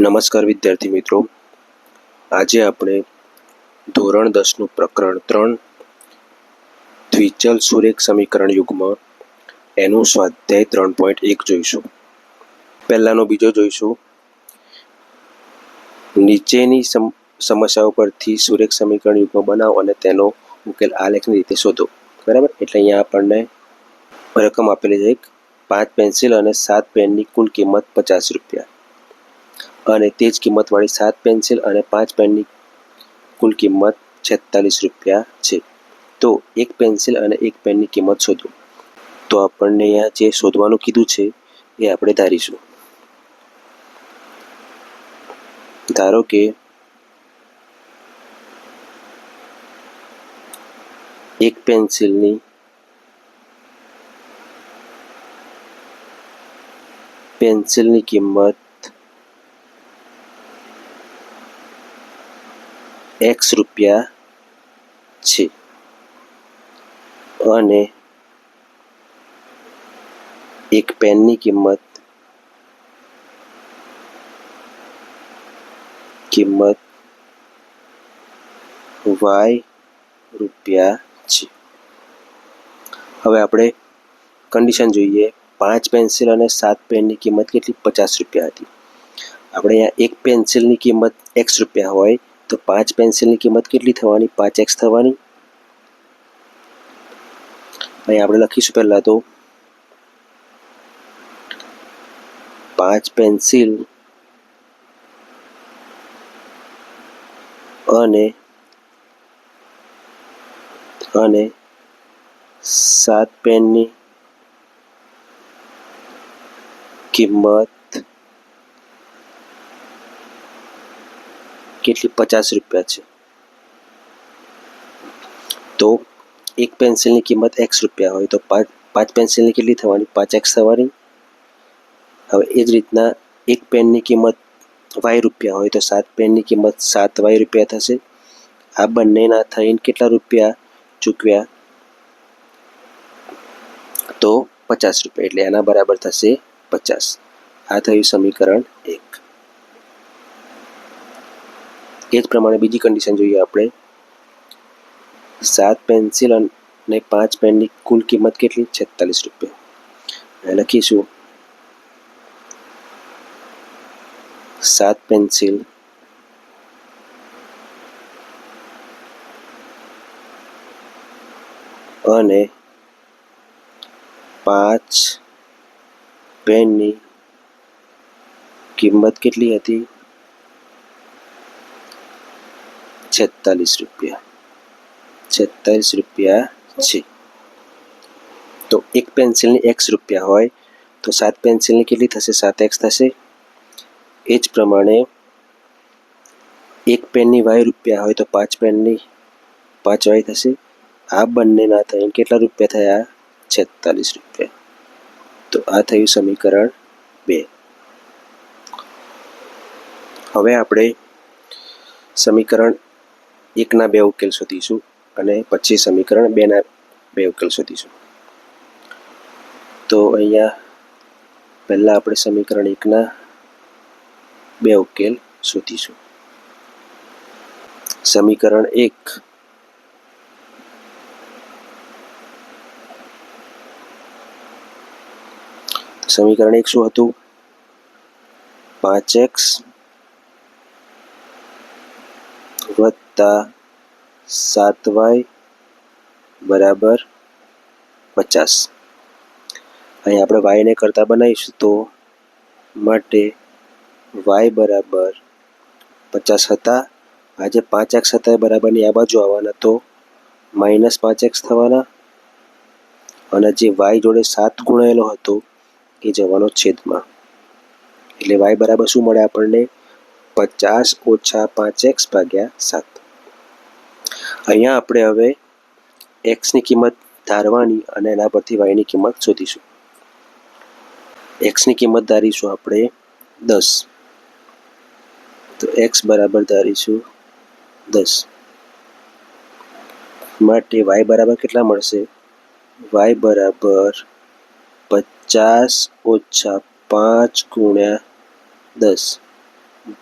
નમસ્કાર વિદ્યાર્થી મિત્રો. આજે આપણે ધોરણ દસનું પ્રકરણ ત્રણ, દ્વિચલ સુરેખ સમીકરણ યુગમાં એનું સ્વાધ્યાય ત્રણ પોઈન્ટ એક જોઈશું. પહેલાંનો બીજો જોઈશું. નીચેની સમ- સમસ્યાઓ પરથી સુરેખ સમીકરણ યુગમાં બનાવો અને તેનો ઉકેલ આલેખની રીતે શોધો. બરાબર? એટલે અહીંયા આપણને રકમ આપેલી છે એક, પાંચ પેન્સિલ અને સાત પેનની કુલ કિંમત પચાસ રૂપિયા. અને તે જ કિંમતવાળી સાત પેન્સિલ અને પાંચ પેનની કુલ કિંમત છેતાલીસ રૂપિયા છે. તો એક પેન્સિલ અને એક પેનની કિંમત શોધો. તો આપણને અહીંયા જે શોધવાનું કીધું છે, એ આપણે ધારીશું. ધારો કે એક પેન્સિલની પેન્સિલની કિંમત એક્સ રૂપિયા છે. અને એક પેનની કિંમત કિંમત વાય રૂપિયા છે. હવે આપણે કન્ડિશન જોઈએ. પાંચ પેન્સિલ અને સાત પેનની કિંમત કેટલી? પચાસ રૂપિયા હતી. આપણે અહીંયા એક પેન્સિલની કિંમત એક્સ રૂપિયા હોય. તો પાંચ પેન્સિલની કિંમત કેટલી થવાની? પાંચ એક્સ થવાની? અહીં આપણે લખીશું પહેલાં તો. પાંચ પેન્સિલ અને અને સાત પેનની કિંમત કેટલી પચાસ રૂપિયા છે? તો એક પેન્સિલની કિંમત એક્સ રૂપિયા હોય, તો પાંચ પાંચ પેન્સિલની કેટલી થવાની? પાંચ એક્સ થવાની. હવે એ જ રીતના એક પેનની કિંમત વાય રૂપિયા હોય, તો સાત પેનની કિંમત સાત વાય રૂપિયા થશે. આ બંનેના થઈને કેટલા રૂપિયા ચૂકવ્યા? તો પચાસ રૂપિયા, એટલે એના બરાબર થશે પચાસ. આ થયું સમીકરણ એક. એ જ પ્રમાણે બીજી કન્ડિશન જોઈએ આપણે. સાત પેન્સિલ અને પાંચ પેનની કુલ કિંમત કેટલી? છેતાલીસ રૂપિયા. લખીશું. સાત પેન્સિલ અને પાંચ પેનની કિંમત કેટલી હતી? છેતાલીસ રૂપિયા. છેતાલીસ રૂપિયા છે. તો એક પેન્સિલની એક્સ રૂપિયા હોય, તો સાત પેન્સિલની કેટલી થશે? સાત એક્સ થશે. એ જ પ્રમાણે એક પેનની વાય રૂપિયા હોય તો પાંચ પેનની પાંચ વાય થશે. આ બંનેના થઈને કેટલા રૂપિયા થયા? છેતાલીસ રૂપિયા. તો આ થયું સમીકરણ બે. હવે આપણે સમીકરણ એકના બે ઉકેલ શોધીશું અને પછી સમીકરણ બેના બે ઉકેલ શોધીશું. તો અહીંયા પહેલાં આપણે સમીકરણ એકના બે ઉકેલ શોધીશું. સમીકરણ એક. સમીકરણ એક શું હતું? પાંચ એક્સ વત્તા સાત વાય બરાબર પચાસ. અહીં આપણે વાયને કરતાં બનાવીશું તો માટે વાય બરાબર પચાસ હતા. આજે પાંચ એક્સ હતા એ બરાબરની આ બાજુ આવવાના તો માઇનસ પાંચ એક્સ થવાના. અને જે વાય જોડે સાત ગુણાયેલો હતો એ જવાનો છેદમાં. એટલે વાય બરાબર શું મળે આપણને? પચાસ ઓછા પાંચ એક્સ ભાગ્યા સાત. અહીંયા આપણે હવે એક્સની કિંમત ધારવાની અને એના પરથી વાયની કિંમત શોધીશું. એક્સની કિંમત ધારીશું આપણે દસ. તો એક્સ બરાબર ધારીશું દસ. માટે વાય બરાબર કેટલા મળશે? વાય બરાબર પચાસ ઓછા પાંચ ગુણ્યા દસ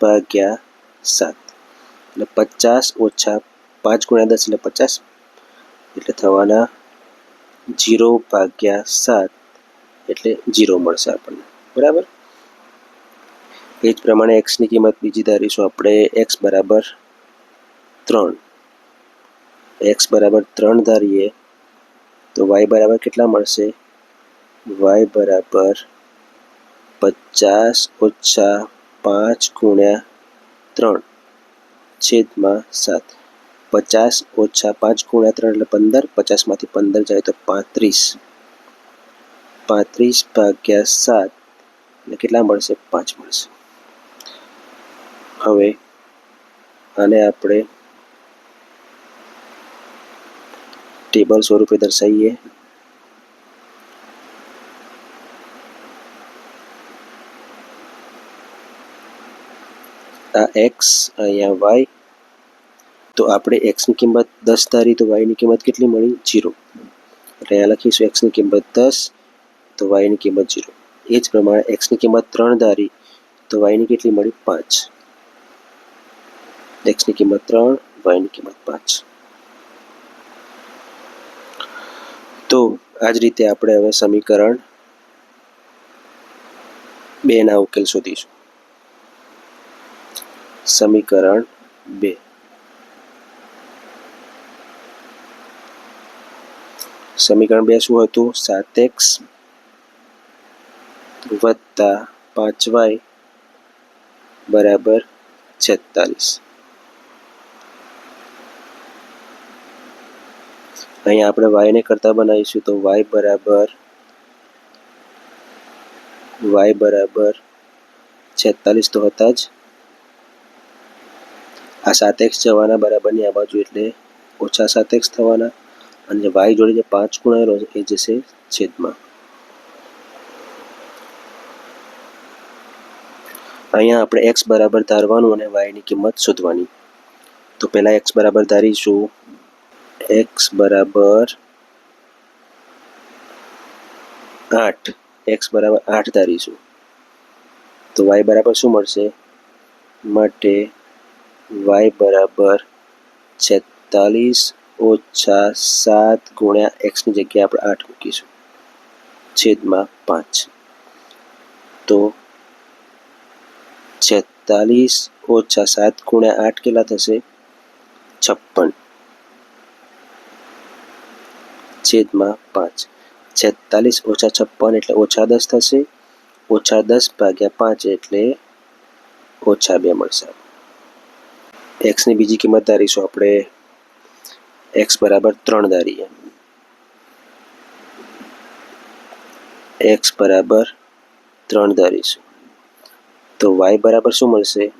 ભાગ્યા સાત. એટલે પચાસ ઓછા પાંચ ગુણ્યા દસ એટલે પચાસ. એટલે થવાના જીરો ભાગ્યા સાત એટલે જીરો મળશે આપણને. બરાબર? એ જ પ્રમાણે એક્સની કિંમત બીજી ધારીશું આપણે એક્સ બરાબર ત્રણ. એક્સ બરાબર ત્રણ ધારીએ તો વાય બરાબર કેટલા મળશે? વાય બરાબર પચાસ ઓછા પાંચ ગુણ્યા ત્રણ છેદમાં સાત. પચાસ ઓછા પાંચ ગુણ્યા ત્રણ એટલે પંદર પચાસમાંથી પંદર જાય તો પાંત્રીસ. પાંત્રીસ ભાગ્યા સાત એટલે કેટલા મળશે? પાંચ મળશે. હવે આને આપણે ટેબલ સ્વરૂપે દર્શાવીએ. આ એક્સ અહીંયા વાય તો આપણે એક્સની કિંમત દસ ધારી તો વાયની કિંમત કેટલી મળી? જીરો એટલે અહીંયા લખીશું એક્સની કિંમત દસ, તો વાયની કિંમત જીરો એ જ પ્રમાણે એક્સની કિંમત ત્રણ ધારી તો વાયની કેટલી મળી? પાંચ. એક્સની કિંમત ત્રણ વાયની કિંમત પાંચ. તો આ જ રીતે આપણે હવે સમીકરણ બેના ઉકેલ શોધીશું. સમીકરણ બે. સમીકરણ બે શું હતું. સાત એક્સ વત્તા પાંચ વાય બરાબર છેતાલીસ. અહીંયા આપણે વાયને કરતા બનાવીશું તો વાય બરાબર વાય બરાબર છેતાલીસ તો હતા જ. આ સાત એક્સ જવાના બરાબરની આ બાજુ એટલે ઓછા સાત એક્સ થવાના. અને વાય જોડે જે પાંચ ગુણાયેલો છે, એ જશે છેદમાં. અહીંયા આપણે એક્સ બરાબર ધારવાનું અને વાયની કિંમત શોધવાની. તો પહેલાં એક્સ બરાબર ધારીશું. એક્સ બરાબર આઠ. એક્સ બરાબર આઠ ધારીશું. તો વાય બરાબર શું મળશે? માટે વાય બરાબર છેતાલીસ ઓછા સાત ગુણ્યા એક્સની જગ્યાએ આપણે આઠ મૂકીશું. છેદમાં પાંચ. તો છેતાલીસ ઓછા સાત ગુણ્યા આઠ કેટલા થશે? છપ્પન. છેદમાં પાંચ. છેતાલીસ ઓછા છપ્પન એટલે ઓછા દસ થશે. ઓછા દસ ભાગ્યા પાંચ એટલે ઓછા બે મળશે. એક્સની બીજી કિંમત ધારીશું આપણે એક્સ બરાબર ત્રણ ધારીએ. એક્સ બરાબર ત્રણ ધારીશું. તો વાય બરાબર શું મળશે?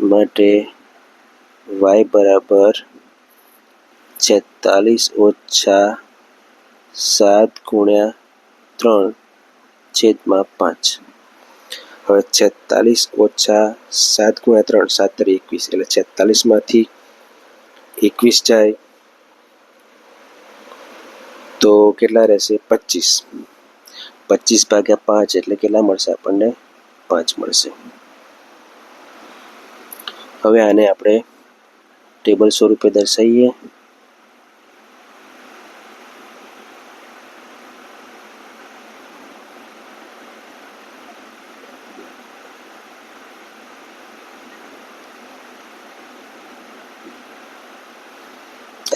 માટે વાય બરાબર છેતાલીસ ઓછા સાત ગુણ્યા ત્રણ છેદમાં પાંચ. હવે છેતાલીસ ઓછા સાત ગુણ્યા ત્રણ, સાત એકવીસ. એટલે છેતાલીસમાંથી એકવીસ જાય, તો કેટલા રહેશે? પચીસ. પચીસ ભાગ્યા પાંચ એટલે કેટલા મળશે? આપણને પાંચ મળશે. હવે આને આપણે ટેબલ સ્વરૂપે દર્શાવીએ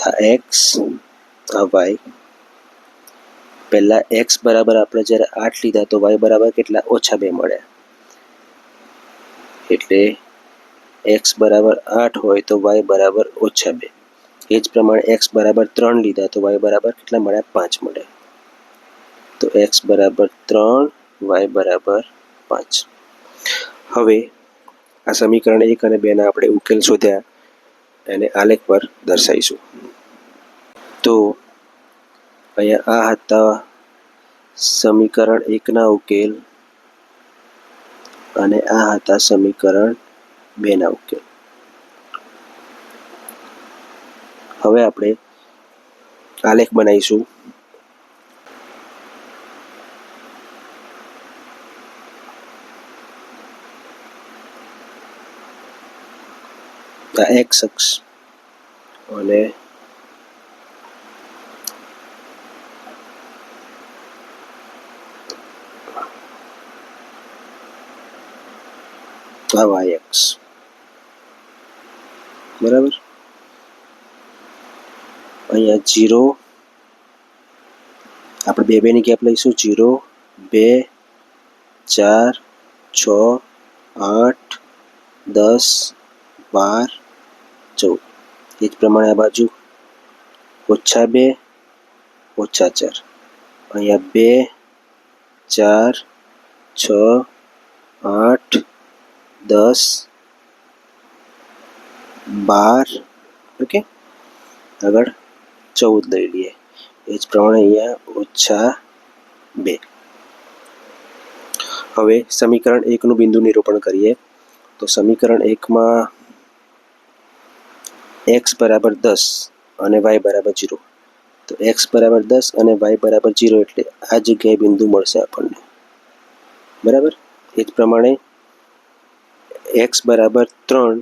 આ એક્સ આ વાય પહેલાં એક્સ બરાબર આપણે જ્યારે આઠ લીધા તો વાય બરાબર કેટલા? ઓછા બે મળ્યા એટલે એક્સ બરાબર આઠ હોય તો વાય બરાબર ઓછા બે. એ જ પ્રમાણે એક્સ બરાબર ત્રણ લીધા તો વાય બરાબર કેટલા મળ્યા? પાંચ મળ્યા તો એક્સ બરાબર ત્રણ વાય બરાબર પાંચ. હવે આ સમીકરણ એક અને બેના આપણે ઉકેલ શોધ્યા. એને આલેખ પર દર્શાવીશું. તો અહીંયા આ હતા સમીકરણ એકના ઉકેલ અને આ હતા સમીકરણ બેના ઉકેલ. હવે આપણે આલેખ બનાવીશું. એક્સ અક્ષ અને આ વાય એક્સ બરાબર અહીંયા જીરો આપણે બે બેની ગેપ લઈશું જીરો બે ચાર છ આઠ દસ બાર ચૌદ એ જ પ્રમાણે આ બાજુ ઓછા બે ઓછા ચાર અહીંયા બે ચાર છ આઠ દસ બાર, ઓકે? આગળ ચૌદ લઈ લઈએ. એ જ પ્રમાણે અહીંયા ઓછા બે. હવે સમીકરણ એકનું બિંદુ નિરૂપણ કરીએ. તો સમીકરણ એકમાં એક્સ બરાબર દસ અને વાય બરાબર જીરો. તો એક્સ બરાબર દસ અને વાય બરાબર જીરો એટલે આ જગ્યાએ બિંદુ મળશે આપણને. બરાબર? એ જ પ્રમાણે એક્સ બરાબર ત્રણ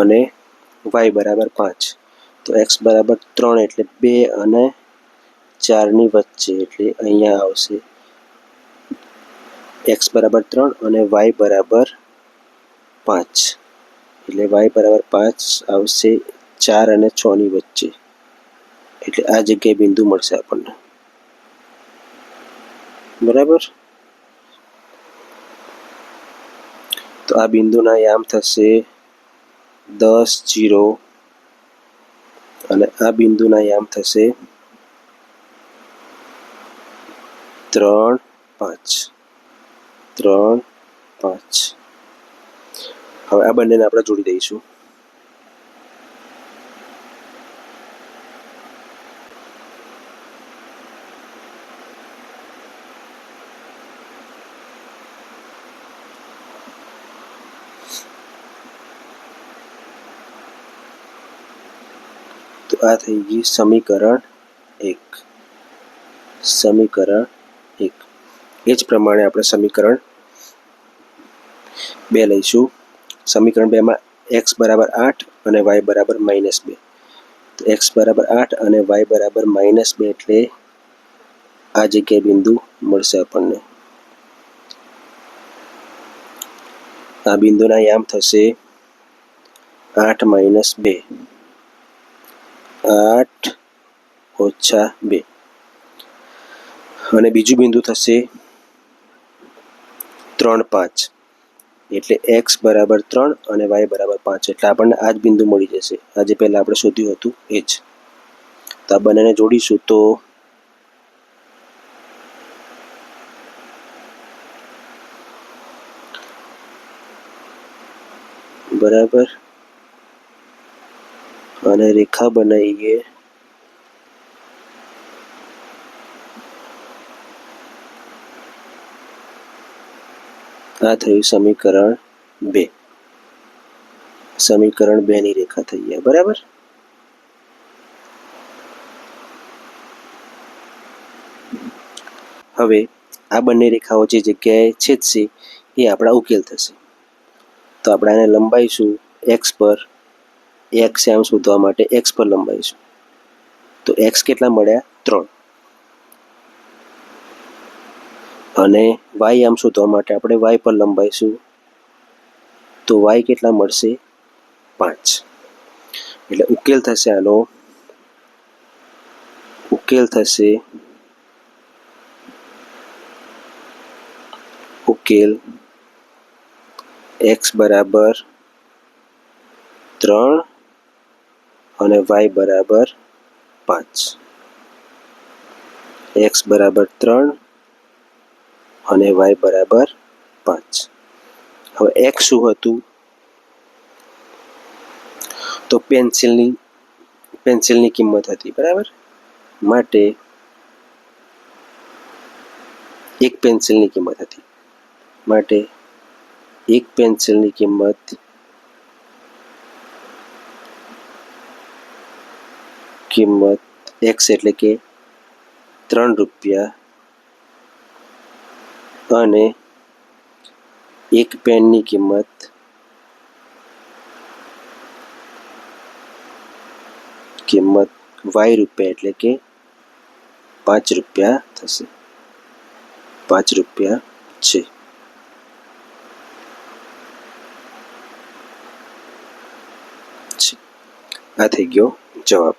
અને વાય બરાબર પાંચ. તો એક્સ બરાબર ત્રણ એટલે બે અને ચારની વચ્ચે એટલે અહીંયા આવશે. એક્સ બરાબર ત્રણ અને વાય બરાબર પાંચ. એટલે વાય બરાબર પાંચ આવશે ચાર અને છની વચ્ચે. એટલે આ જગ્યાએ બિંદુ મળશે આપણને. બરાબર? તો આ બિંદુના યામ થશે દસ જીરો અને આ બિંદુના યામ થશે ત્રણ પાંચ. ત્રણ પાંચ. હવે આ બંનેને આપણે જોડી દઈશું. આ થઈ ગયું સમીકરણ એક. સમીકરણ એક. એ જ પ્રમાણે આપણે સમીકરણ બે લઈશું. સમીકરણ બેમાં એક્સ બરાબર આઠ અને વાય બરાબર માઇનસ બે. તો એક્સ બરાબર આઠ અને વાય બરાબર માઇનસ બે એટલે આ જગ્યાએ બિંદુ મળશે આપણને. આ બિંદુના યામ થશે આઠ માઇનસ બે. આઠ ઓછા બે. અને બીજું બિંદુ થશે ત્રણ પાંચ. એટલે એક્સ બરાબર ત્રણ અને વાય બરાબર પાંચ. એટલે આપણને આ જ બિંદુ મળી જશે. આજે પહેલાં આપણે શોધ્યું હતું એ જ. તો આ બંનેને જોડીશું તો બરાબર અને રેખા બનાવીએ. આ થયું સમીકરણ બે. સમીકરણ બે ની રેખા થઈ ગયા, બરાબર? હવે આ બંને રેખાઓ જે જગ્યાએ છેદશે એ આપણા ઉકેલ થશે. તો આપણે આને લંબાઈશું એક્સ પર એક્સ એમ શોધવા માટે એક્સ પર લંબાઈશું તો એક્સ કેટલા મળ્યા? ત્રણ. અને વાય આમ શોધવા માટે આપણે વાય પર લંબાઈશું. તો વાય કેટલા મળશે? પાંચ. એટલે ઉકેલ થશે આનો. ઉકેલ થશે. ઉકેલ એક્સ બરાબર ત્રણ અને વાય બરાબર પાંચ. એક્સ બરાબર ત્રણ અને વાય બરાબર પાંચ. હવે એક્સ શું હતું? તો પેન્સિલની પેન્સિલની કિંમત હતી, બરાબર? માટે એક પેન્સિલની કિંમત હતી. માટે એક પેન્સિલની કિંમત किमत एक्स एट के तर रुपया एक पेन की किमत किमत वाई रुपया एट के पाँच रुपया थे पाँच रुपया आ थी जवाब।